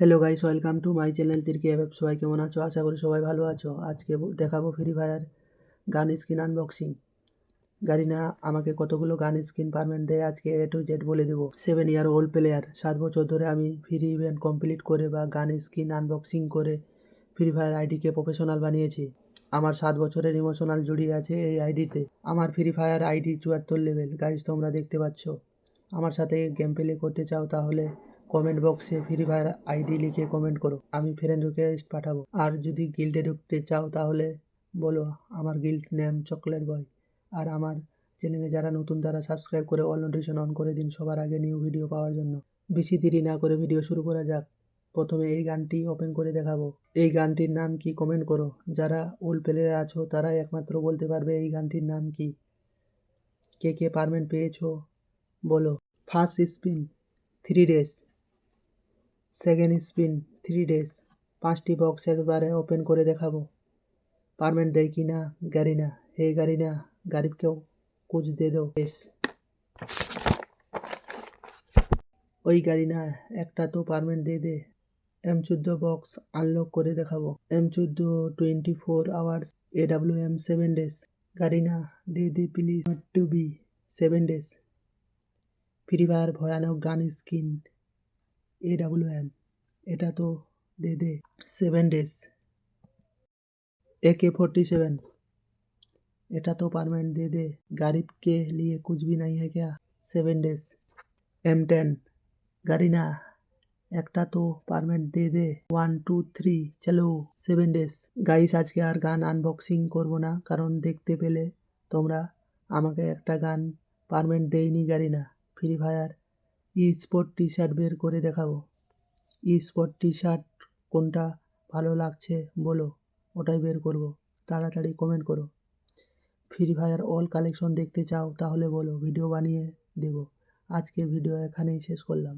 Hello guys welcome to my channel Tirkey F সবাই কেমন আছো? আশা করি সবাই ভালো আছো। আজকে দেখাবো Free Fire gun skin unboxing Garena আমাকে কতগুলো গান স্কিন পারমেন্ট দেয় আজকে এ টু জেড বলে দেবো। সেভেন ইয়ার ওল্ড প্লেয়ার সাত বছর ধরে আমি ফ্রি ইভেন্ট কমপ্লিট করে বা গান স্কিন আনবক্সিং করে ফ্রি ফায়ার আইডিকে প্রফেশনাল বানিয়েছি। আমার সাত বছরের ইমোশনাল জড়িয়ে আছে এই আইডিতে আমার ফ্রি ফায়ার আইডি চুয়াত্তর লেভেল গাইজ তোমরা দেখতে পাচ্ছ। আমার সাথে গেম প্লে করতে চাও তাহলে কমেন্ট বক্সে ফ্রি ফায়ার আইডি লিখে কমেন্ট করো। আমি ফ্রেন্ড রিকোয়েস্ট পাঠাবো। আর যদি গিল্ডে ঢুকতে চাও তাহলে বলো, আমার গিল্ড নেম চকলেট বয় আর আমার চ্যানেলে যারা নতুন, তারা সাবস্ক্রাইব করে অল নোটিফিকেশন অন করে দিন সবার আগে নিউ ভিডিও পাওয়ার জন্য। বেশি দেরি না করে ভিডিও শুরু করা যাক। প্রথমে এই গানটি ওপেন করে দেখাবো। এই গানটির নাম কি কমেন্ট করো। যারা ওল্ড প্লেয়ার আছো, তারাই একমাত্র বলতে পারবে এই গানটির নাম কি। কে কে পারমেন্ট পেয়েছ? বলো। First spin three days second spin three days পাঁচটি বক্স একবারে ওপেন করে দেখাবো। পারমেন্ট দেয় কি না? গাড়ি না। হে গাড়ি না, গারিবকেও কুচ দে দো বেশ ওই গাড়ি না, একটা তো পারমেন্ট দিয়ে দে। এম চোদ্দ বক্স আনলক করে দেখাবো। এম চোদ্দ twenty four hours A W M seven days গাড়ি না দে দে please to be seven days Free Fire ভয়ানক gun skin এ ডাব্লিউ এম এটা তো দে দে সেভেন ডেজ ए के फोर्टी सेवन এটা তো পারমেন্ট দে দে गरीब के लिए कुछ भी नहीं है क्या সেভেন ডেজ এম টেন গাড়ি না একটা তো পারমেন্ট দে দে ওয়ান টু থ্রি চলো সেভেন ডেজ গাইস আজকে আর গান আনবক্সিং করব না কারণ দেখতে পেলে তোমরা আমাকে একটা গান পারমেন্ট দেয়নি গাড়ি না free fire esport T shirt বের করে দেখাবো। ই স্পোর্ট টি শার্ট কোনটা ভালো লাগছে বলো, ওটাই বের করব। তাড়াতাড়ি কমেন্ট করো। ফ্রি ফায়ার অল কালেকশন দেখতে চাও তাহলে বলো ভিডিও বানিয়ে দেব। আজকে ভিডিও এখানেই শেষ করলাম।